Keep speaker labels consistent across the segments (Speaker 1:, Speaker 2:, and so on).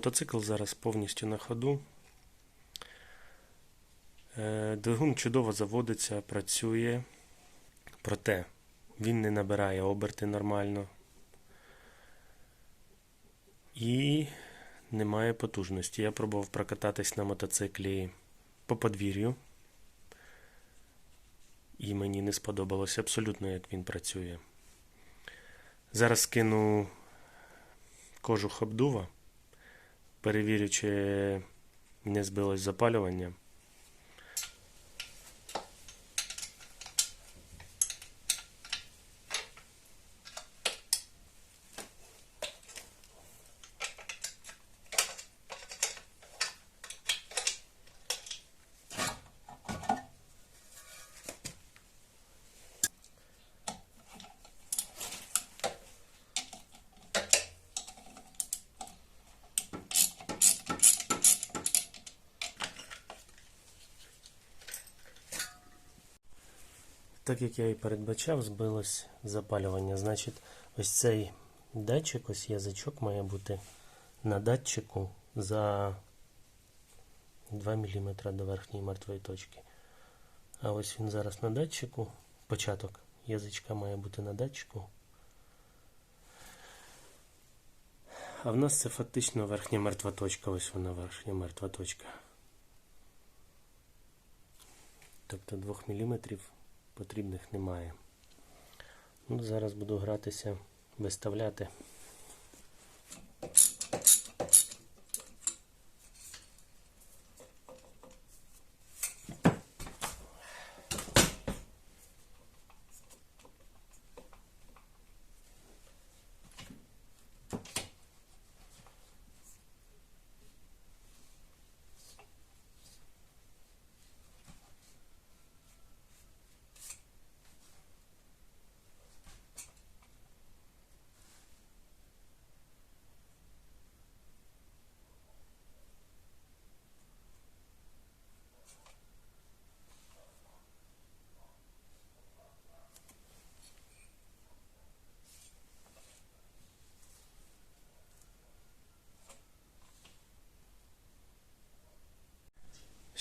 Speaker 1: Мотоцикл зараз повністю на ходу. Е, Двигун чудово заводиться, працює, проте він не набирає оберти нормально і немає потужності. Я пробував прокататись на мотоциклі по подвір'ю, і мені не сподобалося абсолютно, як він працює. Зараз скину кожух обдува, перевірю, чи не збилось запалювання. Так як я і передбачав, збилось запалювання. Значить, ось цей датчик, ось язичок має бути на датчику за 2 мм до верхньої мертвої точки. А ось він зараз на датчику. Початок язичка має бути на датчику. А в нас це фактично верхня мертва точка. Ось вона верхня мертва точка. Тобто 2 мм потрібних немає. Ну, зараз буду гратися, виставляти.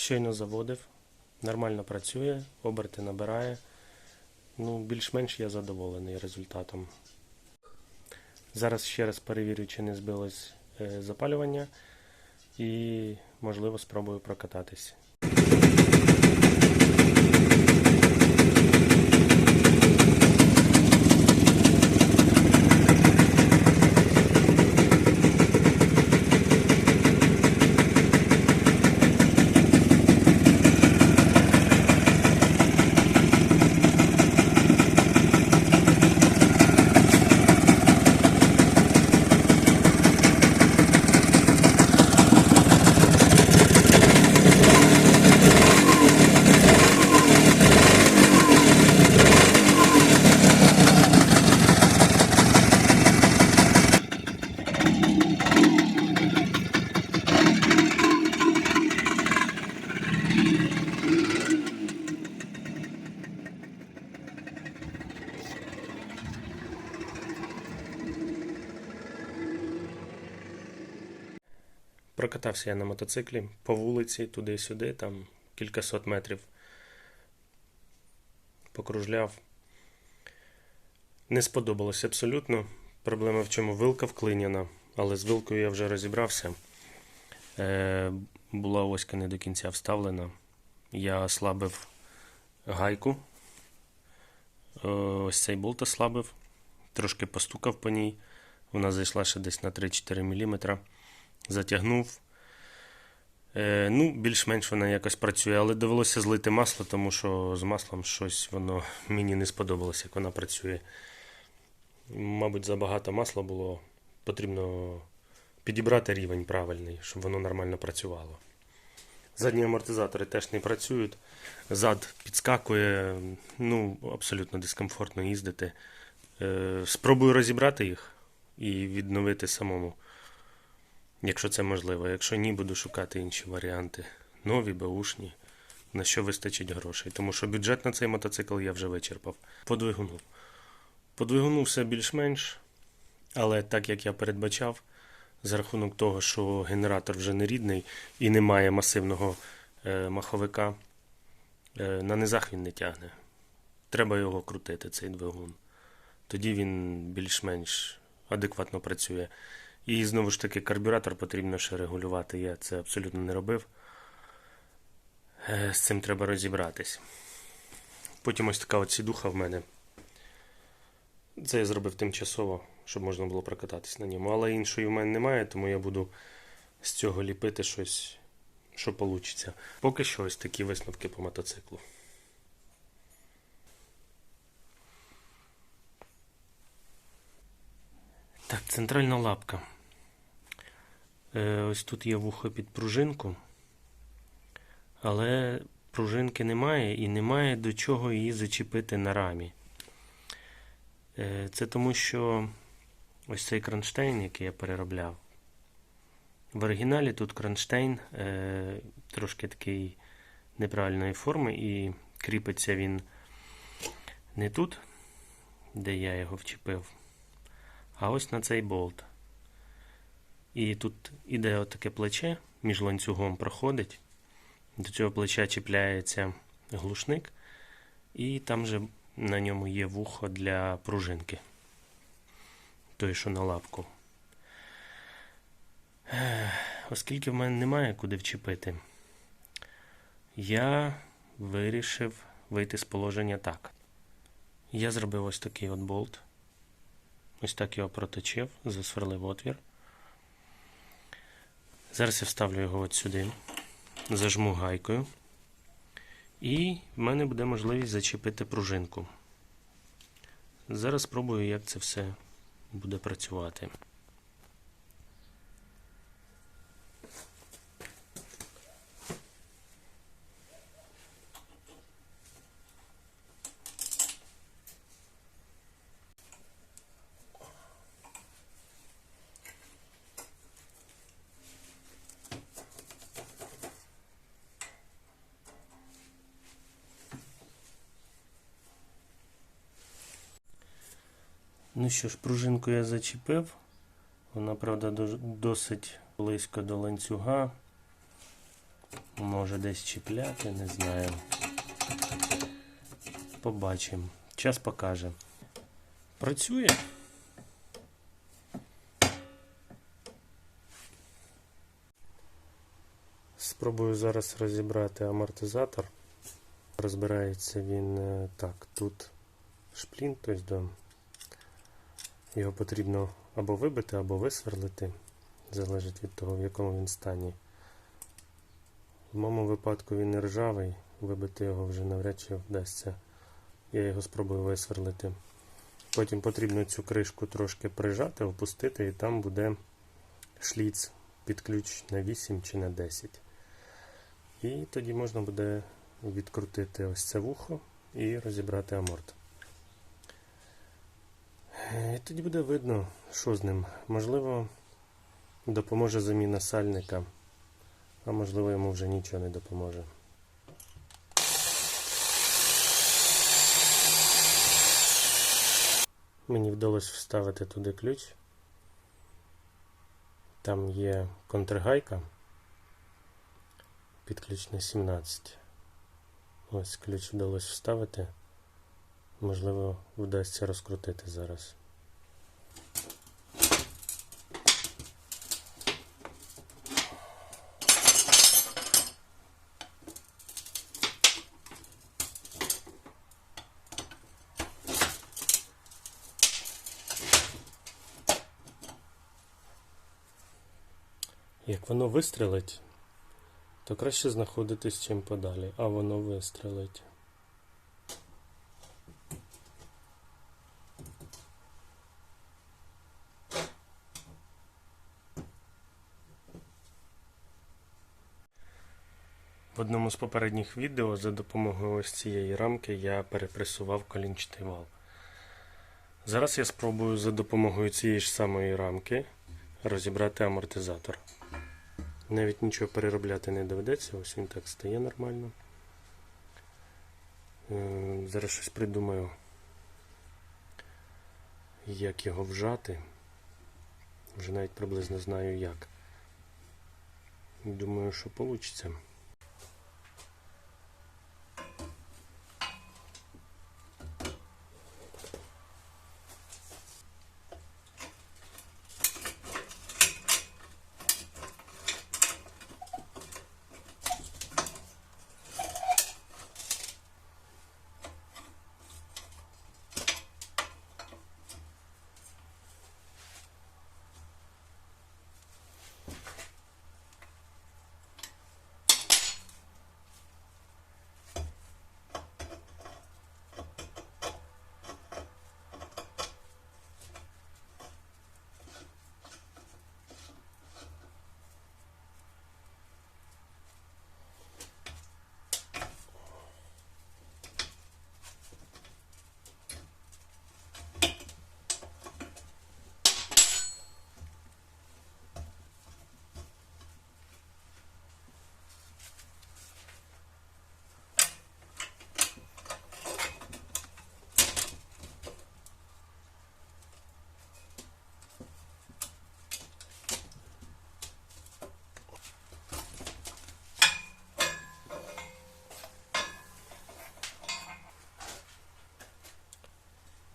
Speaker 1: Щойно заводив, нормально працює, оберти набирає. Ну, більш-менш я задоволений результатом. Зараз ще раз перевірю, чи не збилось е, запалювання, і, можливо, спробую прокататись. Прокатався я на мотоциклі по вулиці, туди-сюди, там кількасот метрів. Покружляв. Не сподобалось абсолютно. Проблема в чому вилка вклиняна, але з вилкою я вже розібрався. Е, була оська не до кінця вставлена. Я ослабив гайку. Е, ось цей болт ослабив, трошки постукав по ній. Вона зайшла ще десь на 3-4 мм затягнув. Е, ну, більш-менш вона якось працює, але довелося злити масло, тому що з маслом щось воно мені не сподобалося, як вона працює. Мабуть, забагато масла було. Потрібно підібрати рівень правильний, щоб воно нормально працювало. Задні амортизатори теж не працюють. Зад підскакує, ну, абсолютно дискомфортно їздити. Е, спробую розібрати їх і відновити самому. Якщо це можливо. Якщо ні, буду шукати інші варіанти. Нові, беушні, на що вистачить грошей. Тому що бюджет на цей мотоцикл я вже вичерпав. По двигуну. По двигуну все більш-менш. Але так як я передбачав, за рахунок того, що генератор вже не рідний і немає масивного е, маховика, е, на низах він не тягне. Треба його крутити, цей двигун. Тоді він більш-менш адекватно працює. І знову ж таки, карбюратор потрібно ще регулювати. Я це абсолютно не робив. Е, З цим треба розібратись. Потім ось така от сідуха в мене. Це я зробив тимчасово, щоб можна було прокататись на ньому. Але іншої в мене немає, тому я буду з цього ліпити щось, що вийде. Поки що ось такі висновки по мотоциклу. Центральна лапка. Е, ось тут є вухо під пружинку, але пружинки немає і немає до чого її зачепити на рамі. Е, Це тому, що ось цей кронштейн, який я переробляв. В оригіналі тут кронштейн е, трошки такий неправильної форми, і кріпиться він не тут, де я його вчепив, а ось на цей болт. І тут іде отаке плече, між ланцюгом проходить. До цього плеча чіпляється глушник, і там же на ньому є вухо для пружинки. Той, що на лапку. Оскільки в мене немає куди вчепити, я вирішив вийти з положення так. Я зробив ось такий от болт. Ось так його проточив, засверлив отвір. Зараз я вставлю його от сюди, зажму гайкою. І в мене буде можливість зачепити пружинку. Зараз спробую, як це все буде працювати. Ну що ж, пружинку я зачепив. Вона, правда, досить близько до ланцюга. Може десь чіпляти, не знаю. Побачимо. Час покаже. Працює. Спробую зараз розібрати амортизатор. Розбирається він е, так. Тут шплін, тобто його потрібно або вибити, або висверлити. Залежить від того, в якому він стані. В моєму випадку він не ржавий, вибити його вже навряд чи вдасться. Я його спробую висверлити. Потім потрібно цю кришку трошки прижати, опустити, і там буде шліц під ключ на 8 чи на 10. І тоді можна буде відкрутити ось це вухо і розібрати аморт. І тоді буде видно, що з ним. Можливо, допоможе заміна сальника, а можливо йому вже нічого не допоможе. Мені вдалося вставити туди ключ. Там є контргайка під ключ на 17. Ось ключ вдалося вставити. Можливо, вдасться розкрутити зараз. Як воно вистрелить, то краще знаходитись чим подалі, а воно вистрелить. В одному з попередніх відео за допомогою ось цієї рамки я перепресував колінчатий вал. Зараз я спробую за допомогою цієї ж самої рамки розібрати амортизатор. Навіть нічого переробляти не доведеться, ось він так стає нормально. Е, Зараз щось придумаю, як його вжати. Вже навіть приблизно знаю як. Думаю, що вийде.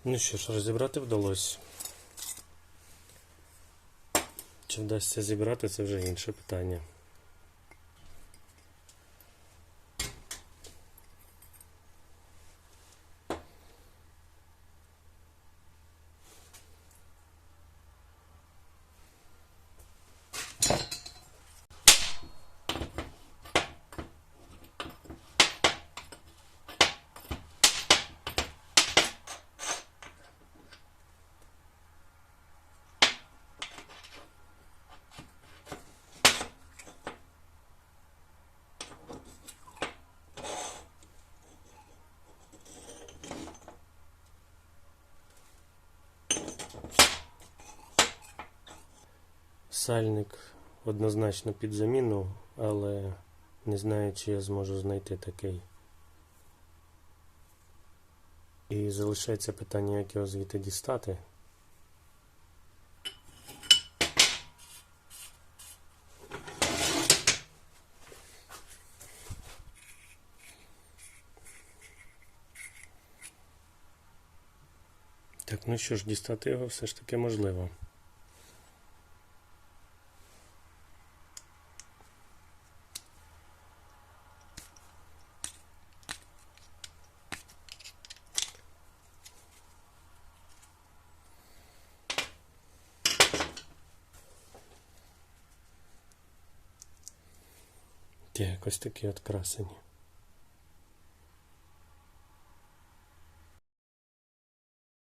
Speaker 1: Ну що ж, розібрати вдалося. Чи вдасться зібрати, це вже інше питання. Сальник однозначно під заміну, але не знаю, чи я зможу знайти такий. І залишається питання, як його звідти дістати. Так, ну що ж, дістати його все ж таки можливо. Ті, якось такі от.